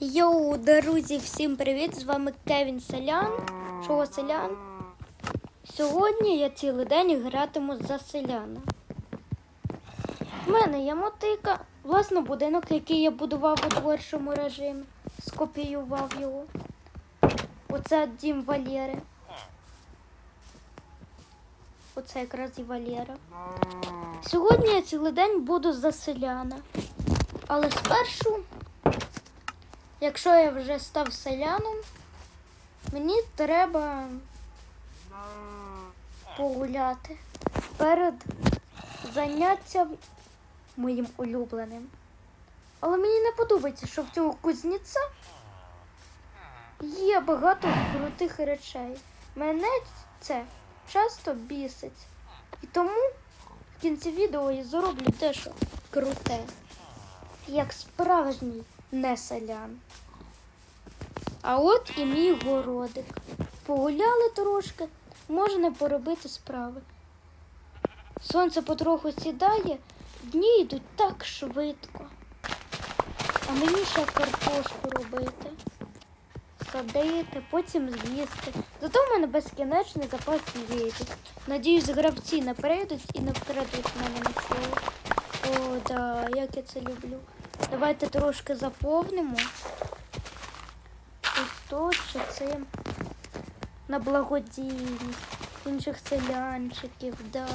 Йоу, друзі, всім привіт! З вами Кевін Селян. Шоу Селян. Сьогодні я цілий день гратиму за селяна. В мене є мотика, власне, будинок, який я будував у творчому режимі. Скопіював його. Оце дім Валєри. Оце якраз і Валєра. Сьогодні я цілий день буду за селяна. Але спершу Якщо я вже став селяном, мені треба погуляти перед заняттям моїм улюбленим. Але мені не подобається, що в цього кузнеця є багато крутих речей. Мене це часто бісить. І тому в кінці відео я зроблю дещо круте, як справжній не селян. А от і мій городик. Погуляли трошки, можна поробити справи. Сонце потроху сідає, дні йдуть так швидко. А мені ще картошку робити, садити, потім з'їсти. Зато в мене безкінечний запас їжі. Надіюсь, гравці не прийдуть і не вкрадуть мене нічого. О, да, як я це люблю. Давайте трошки заповнимо. Ось тут ще цим на благодійність інших селянчиків, да.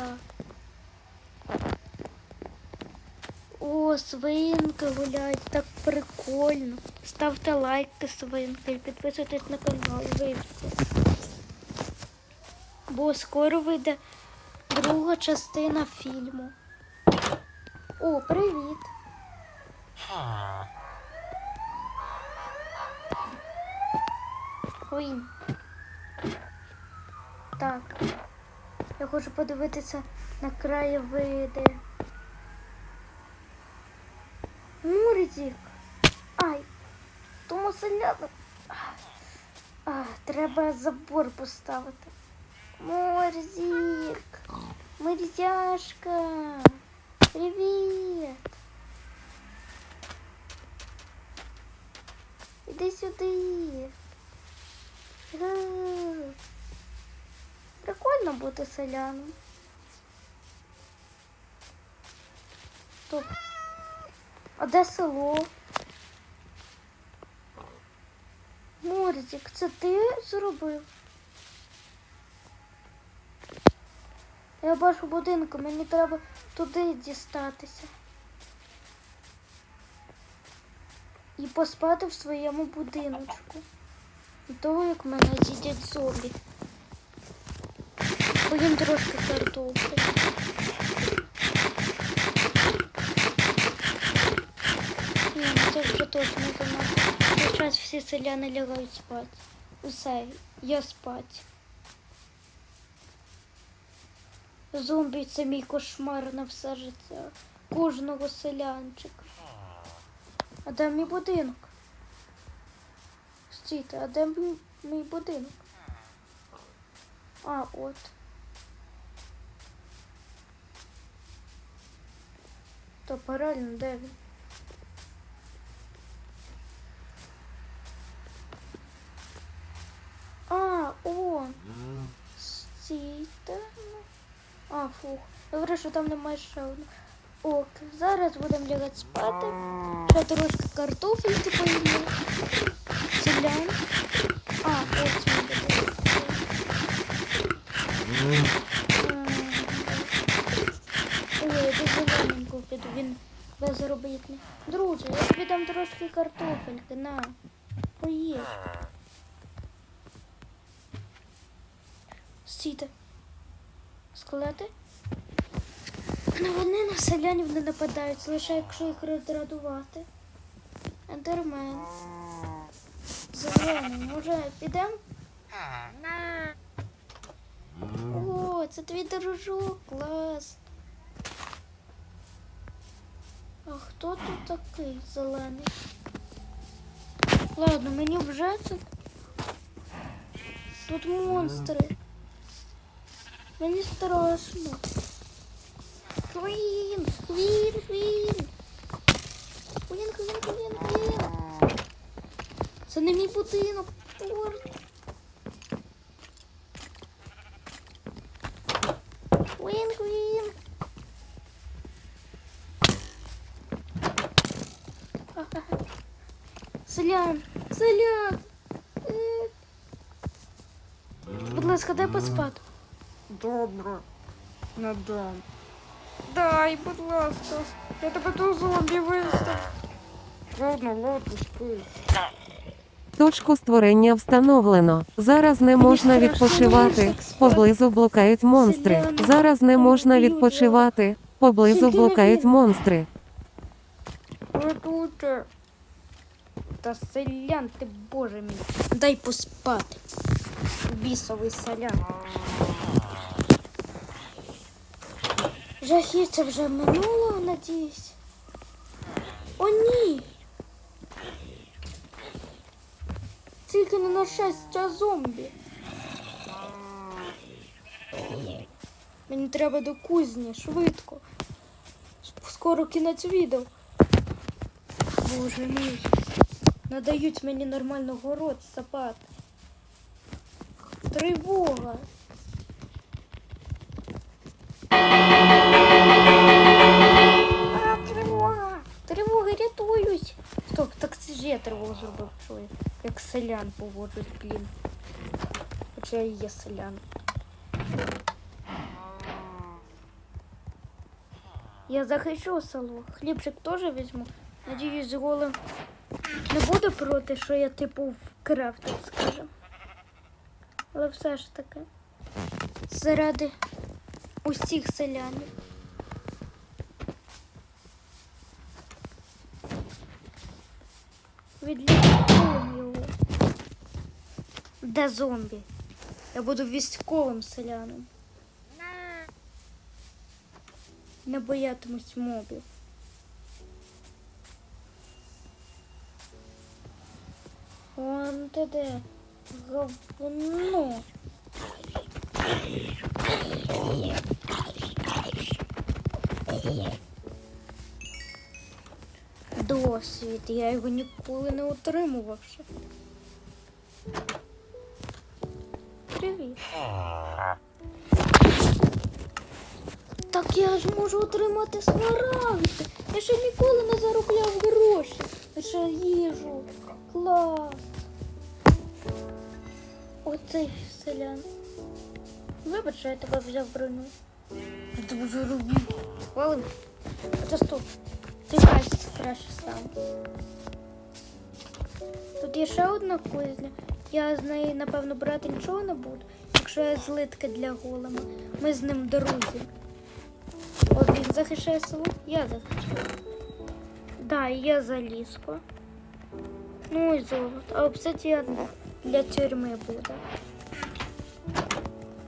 О, свинки гуляють, так прикольно. Ставте лайки свинки, підписуйтесь на канал, вивці. Бо скоро вийде друга частина фільму. О, привіт! Ой. Так. Я хочу подивитися на краєвиди. Мурзик. Ай. Тому селяну. А, треба забор поставити. Морзик. Морзяшка. Привіт. Іди сюди. Прикольно бути селяном. Стоп. А де село? Морзик, це ти зробив? Я бачу будинку, мені треба туди дістатися. Поспати в своєму будиночку. До того, як мене з'їдять зомбі. Поїм трошки картоплі. Ні, ну це вже точно занадто. Зараз всі селяни лягають спати. Усе, я спать. Зомбі це мій кошмар на все життя. Кожного селянчика. А де мій будинок? Стійте, а де мій, мій будинок? А, от. То правильно, де він? А, о, стійте. А, фух. Добре, що там немає ще одного. Ок, зараз будемо лягати спати. Ще трошки картофельки поїмо. Селян. А, ось він буде. Ой, до зелененького піду, він безробітний. Друже, я тобі дам трошки картофельки, на. Поїж. Стійте. Скелети? Ну вони на селянів не нападають, лише якщо їх роздратувати. Ендермен. Зелений, може підемо? О, це твій дружок, клас. А хто тут такий зелений? Ладно, мені вже це. Тут монстри. Мені страшно. Квін, квін, квін. Квін, квін, квін, квін. Це не мій будинок. Чорт. Він-він. Ага. Селян, селян. Будь ласка, дай поспати. Добре. Не дам. Дай, будь ласка. Я тебе до зомбі вистав. Ладно, ладно, спи. Точку створення встановлено. Зараз не можна відпочивати. Поблизу блукають монстри. Зараз не можна відпочивати. Поблизу блукають монстри. Рятуйте. Та селян, ти боже мій. Дай поспати. Бісовий селян. Жахіття вже минуло, надіюсь. О, ні. Тільки не на щастя зомбі. Мені треба до кузні, швидко. Скоро кінець відео. Боже мій. Надають мені нормально город сапати. Тривога. Я тривогу зробив, що як селян поводжусь, блін. Хоча я і є селян. Я захищу село. Хлібчик теж візьму. Надіюсь, голим не буде проти, що я типу вкрав, так скажем. Але все ж таки. Заради усіх селянів. Відлікуємо його. Де зомбі? Я буду військовим селяном. Не боятимусь мобів. Вон ти де. Говно. Досвід. Я його ніколи не отримував. Привіт. Так я ж можу отримати смарагди. Я ще ніколи не заробляв гроші. Лише їжу. Клас. Оцей селян. Вибач, що я тебе взяв броню. Я тебе вже робив. Валим. Хоча стоп. Ти краще, краще сам. Тут є ще одна кузня. Я з неї, напевно, брати нічого не буду. Якщо я злитка для голема. Ми з ним друзі. От він захищає село, я захищаю. Да, і я залізко. Ну і золото. А обсидіан для тюрми буде.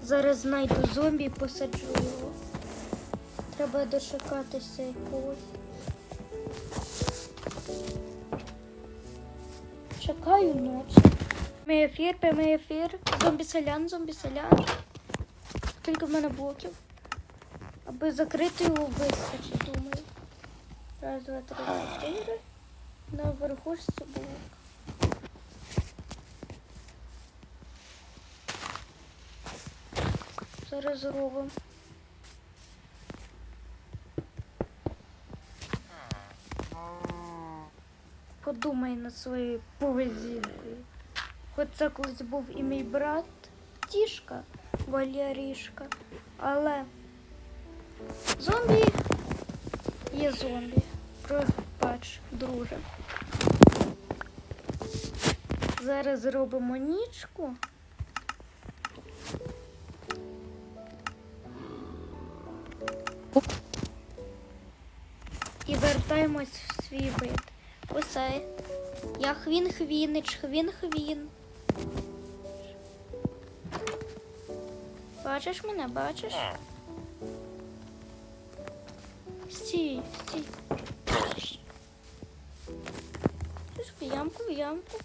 Зараз знайду зомбі і посаджу його. Треба дочекатися якогось. Чекаю ночі. Мій ефір, прямий ефір. Зомбі селян, зомбі селян. Скільки в мене блоків? Аби закрити його вистачить, думаю. Раз, два, три, чотири. На верхушці блок. Зараз зробимо. Подумай над своєю поведінкою. Хоч це колись був і мій брат Тішка Валерішка, але зомбі є зомбі. Пробач, друже. Зараз зробимо нічку. І вертаємось в свій вид. Усе. Я хвін хвінич, хвін хвін. Бачиш мене, бачиш? Стій, стій. В ямку, в ямку.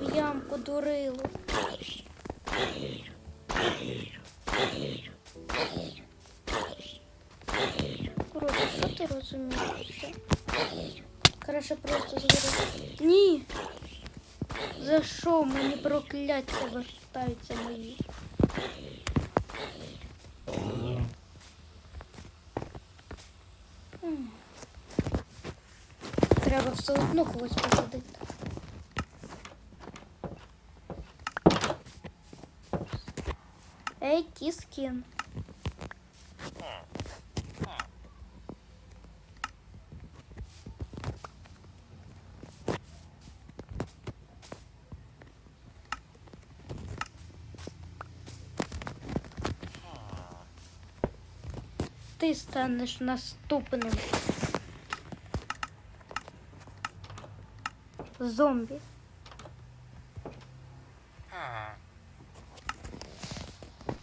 В ямку дурило. Круто, що ти розумієш? Краще просто згорити. Ні. За що мені прокляття вертаються мої? М. Треба все одно когось посадити. Ей, кіскін. Ти станеш наступним. Зомбі.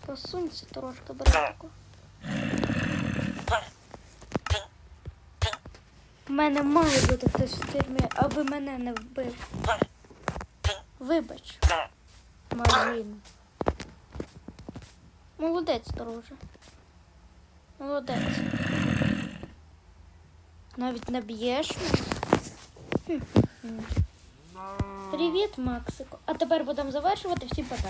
Посунься трошки, братику. У мене має бути хтось в тюрмі, аби мене не вбив. Вибач, Марина. Молодець, друже. Молодець. Навіть не б'єш мене? Привіт, Максико. А тепер будемо завершувати всім пока.